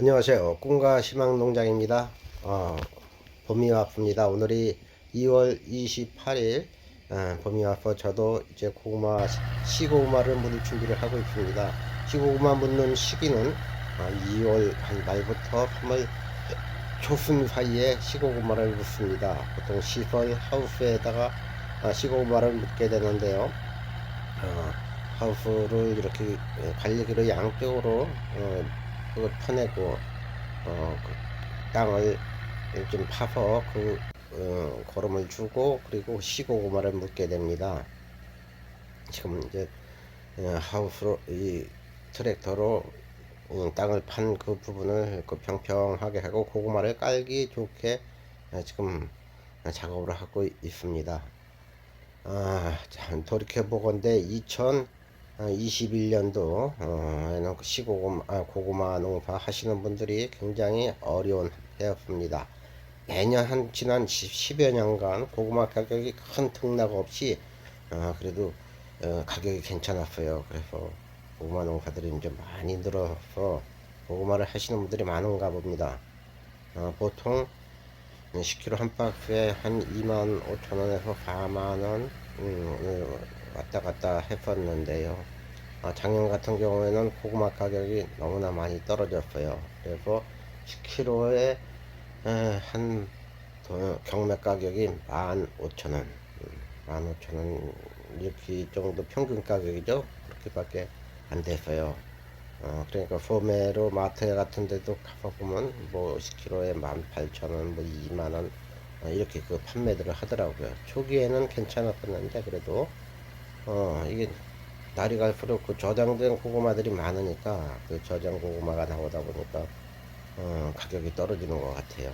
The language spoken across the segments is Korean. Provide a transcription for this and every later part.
안녕하세요. 꿈과 희망 농장입니다. 어, 봄이 왔습니다. 오늘이 2월 28일 어, 봄이 와서 저도 이제 고구마 시고구마를 묻을 준비를 하고 있습니다. 시고구마 묻는 시기는 어, 2월 한 말부터 3월 초순 사이에 시고구마를 묻습니다. 보통 시설 하우스에다가 아, 시고구마를 묻게 되는데요. 어, 하우스를 이렇게 관리기로 양쪽으로 어, 그걸 퍼내고 어, 그 땅을 좀 파서 그 어, 거름을 주고 그리고 시고구마를 묻게 됩니다. 지금 이제 어, 하우스로 이 트랙터로 음, 땅을 판 그 부분을 그 평평하게 하고 고구마를 깔기 좋게 어, 지금 작업을 하고 있습니다. 아, 참 돌이켜 보건데 2021년도 어, 시고구마 아, 고구마 농사 하시는 분들이 굉장히 어려운 해였습니다. 매년 한 지난 10, 여 년간 고구마 가격이 큰 등락 없이 어, 그래도 어, 가격이 괜찮았어요. 그래서 고구마 농사들이 이제 많이 늘어서 고구마를 하시는 분들이 많은가 봅니다. 어, 보통 10kg 한 박스에 한 2만 5천 원에서 4만 원 음, 음, 왔다 갔다 했었는데요. 아, 작년 같은 경우에는 고구마 가격이 너무나 많이 떨어졌어요. 그래서 10kg에 한 도- 경매 가격이 15,000원, 15,000원 이렇게 정도 평균 가격이죠. 그렇게밖에 안 됐어요. 어, 그러니까 소매로 마트 같은 데도 가보면 뭐 10kg에 18,000원, 뭐 2만원 어, 이렇게 그 판매들을 하더라고요. 초기에는 괜찮았었는데 그래도 어, 이게 날이 갈수록 그 저장된 고구마들이 많으니까 그 저장 고구마가 나오다 보니까 어, 가격이 떨어지는 것 같아요.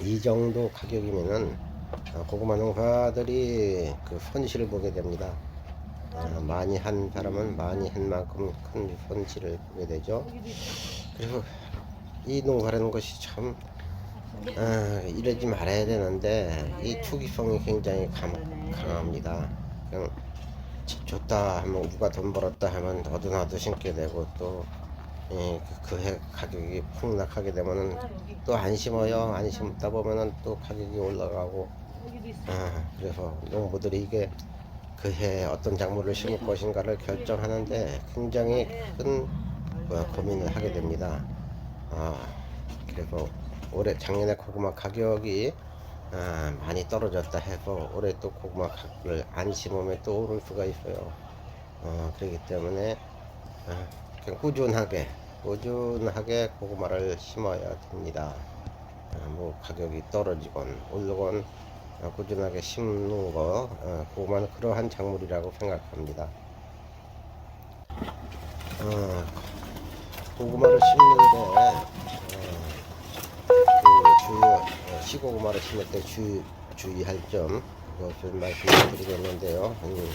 이 정도 가격이면은 어, 고구마 농가들이 그 손실을 보게 됩니다. 어, 많이 한 사람은 많이 한 만큼 큰 손실을 보게 되죠. 그리고 이 농가라는 것이 참 아, 이러지 말아야 되는데 이 투기성이 굉장히 강, 강합니다. 그냥 집 좋다 하면 누가 돈 벌었다 하면 어디나도 심게 되고 또 예, 그, 그해 가격이 폭락하게 되면은 또 안 심어요. 안 심다 보면은 또 가격이 올라가고 아, 그래서 농부들이 이게 그해 어떤 작물을 심을 것인가를 결정하는데 굉장히 큰 어, 고민을 하게 됩니다. 아, 그래서 올해 작년에 고구마 가격이 아, 많이 떨어졌다 해서 올해 또 고구마 가격을 안 심으면 또 오를 수가 있어요. 어, 그렇기 때문에 아, 그냥 꾸준하게 꾸준하게 고구마를 심어야 됩니다. 아, 뭐 가격이 떨어지건 오르건 어, 꾸준하게 심는 거 어, 고구마는 그러한 작물이라고 생각합니다. 어, 고구마를 심는데 주요 어, 시고구마를 심을 때 주, 주의할 점 그것을 말씀을 드리겠는데요. 음,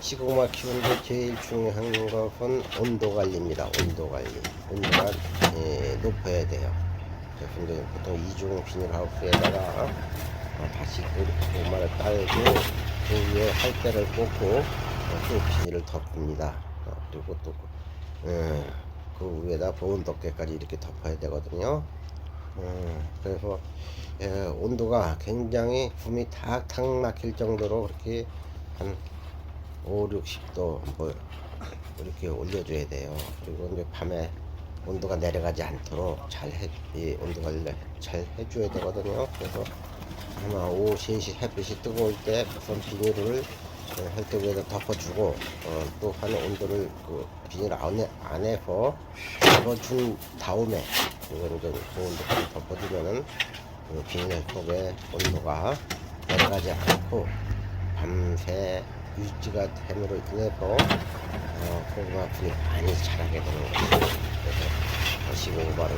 시고구마 키우는데 제일 중요한 것은 온도 관리입니다. 온도 관리. 온도가 예, 높아야 돼요. 이제 보통 이중 비닐하우스에다가 어, 다시 그 고구마를 깔고 그 위에 할대를 꽂고 어, 또 비닐을 덮습니다. 어, 그리고 또 예, 그 위에다 보온 덮개까지 이렇게 덮어야 되거든요. 음, 그래서 예, 온도가 굉장히 숨이 탁탁 막힐 정도로 그렇게 한 5, 60도 뭐 이렇게 올려줘야 돼요. 그리고 이제 밤에 온도가 내려가지 않도록 잘 해, 이 온도 관리를 잘 해줘야 되거든요. 그래서 아마 오후 3시 햇빛이 뜨거울 때 우선 비닐을 어, 헬때 위에다 덮어주고 어, 또한 온도를 그 비닐 안에 안에서 덮어준 다음에 이걸 이제 그 온도까지 덮어주면은 그 비닐 속에 온도가 내려가지 않고 밤새 유지가 됨으로 인해서 어, 고구마 풀이 많이 자라게 되는 거죠. 그래서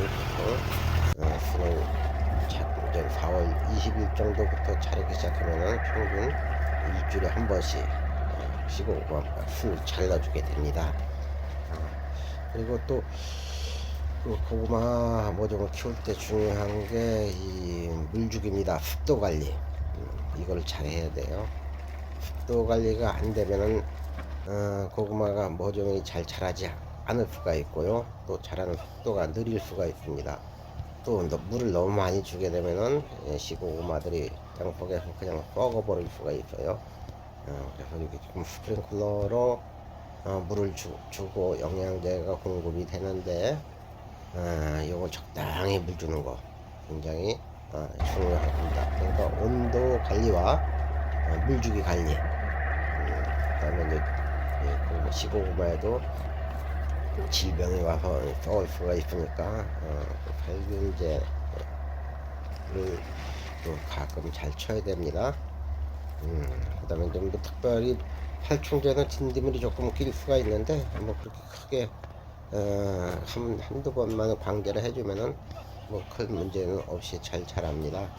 부터 어, 수능 자, 이제 4월 20일 정도부터 자르기 시작하면은 평균 일주일에 한 번씩 어, 시고구마 풀 잘라주게 됩니다. 어, 그리고 또 그 고구마 모종을 키울 때 중요한 게 이 물주기입니다. 습도 관리. 음, 이걸 잘 해야 돼요. 습도 관리가 안 되면은 어, 고구마가 모종이 잘 자라지 않을 수가 있고요. 또 자라는 속도가 느릴 수가 있습니다. 또 너- 물을 너무 많이 주게 되면은 예, 시고구마들이 땅속에서 그냥 썩어버릴 수가 있어요. 어, 그래서 이렇게 지금 스프링클러로 어, 물을 주, 주고 영양제가 공급이 되는데 아, 요거 적당히 물 주는 거 굉장히 어, 중요합니다. 그러니까 온도 관리와 어, 물 주기 관리. 음, 그다음에 이제 예, 그 시고구마에도 질병이 와서 썩을 수가 있으니까 어, 그 살균제를 또 가끔 잘 쳐야 됩니다. 음, 그 다음에 좀더 특별히 살충제는 진드물이 조금 낄 수가 있는데 뭐 그렇게 크게 어, 한, 한두 번만 방제를 해주면은 뭐 큰 문제는 없이 잘 자랍니다.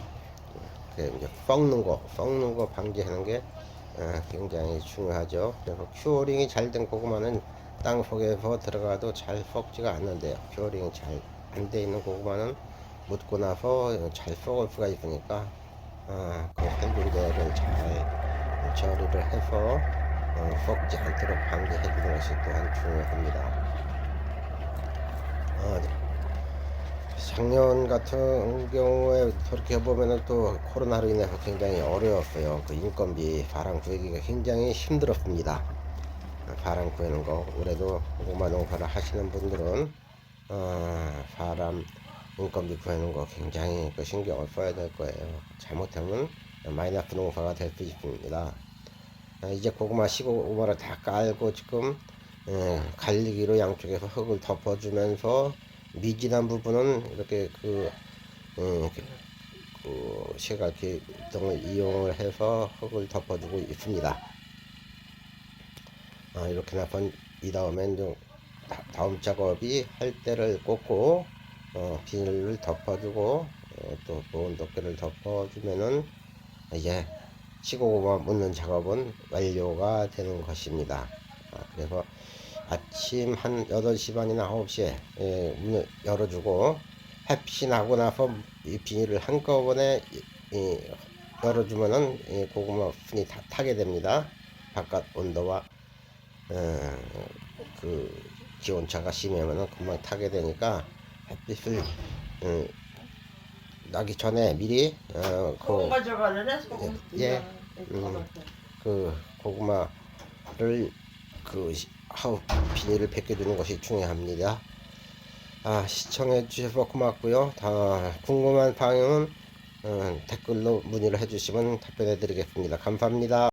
그 이제 썩는 거, 썩는 거 방지하는 게 어, 굉장히 중요하죠. 그래서 큐어링이 잘 된 고구마는 땅 속에서 들어가도 잘 썩지가 않는데요. 큐어링이 잘 안 돼 있는 고구마는 묻고 나서 잘 썩을 수가 있으니까 어, 그 살균제를 잘 처리를 해서 어, 썩지 않도록 방지해 주는 것이 또한 중요합니다. 어, 작년 같은 경우에 그렇게 보면은 또 코로나로 인해서 굉장히 어려웠어요. 그 인건비 바람 구하기가 굉장히 힘들었습니다. 바람 구하는 거 올해도 고구마 농사를 하시는 분들은 어, 바람 인건비 구하는 거 굉장히 그 신경을 써야 될 거예요. 잘못하면 마이너스 농사가 될 수 있습니다. 아, 이제 고구마 시고구마를 다 깔고 지금 예, 갈리기로 양쪽에서 흙을 덮어주면서 미진한 부분은 이렇게 그, 음, 그, 그 시각기 등을 이용을 해서 흙을 덮어주고 있습니다. 아, 이렇게 나서 이 다음엔 좀 다- 다음 작업이 할 때를 꽂고 어, 비닐을 덮어주고 어, 또 보온 도끼를 덮어주면은 이제 시고구마 묻는 작업은 완료가 되는 것입니다. 아, 그래서 아침 한 8시 반이나 9시에 예, 문을 열어주고 햇빛이 나고 나서 이 비닐을 한꺼번에 이- 이 열어주면은 이 고구마 순이 다 타게 됩니다. 바깥 온도와 어, 그 기온차가 심하면은 금방 타게 되니까 햇빛을 음, 나기 전에 미리 어, 그 소금 가져가려네 소금 예. 음. 음. 그 고구마를 그 시- 하우 비닐을 벗겨주는 것이 중요합니다. 아 시청해 주셔서 고맙고요. 다 궁금한 방향은 어, 댓글로 문의를 해주시면 답변해 드리겠습니다. 감사합니다.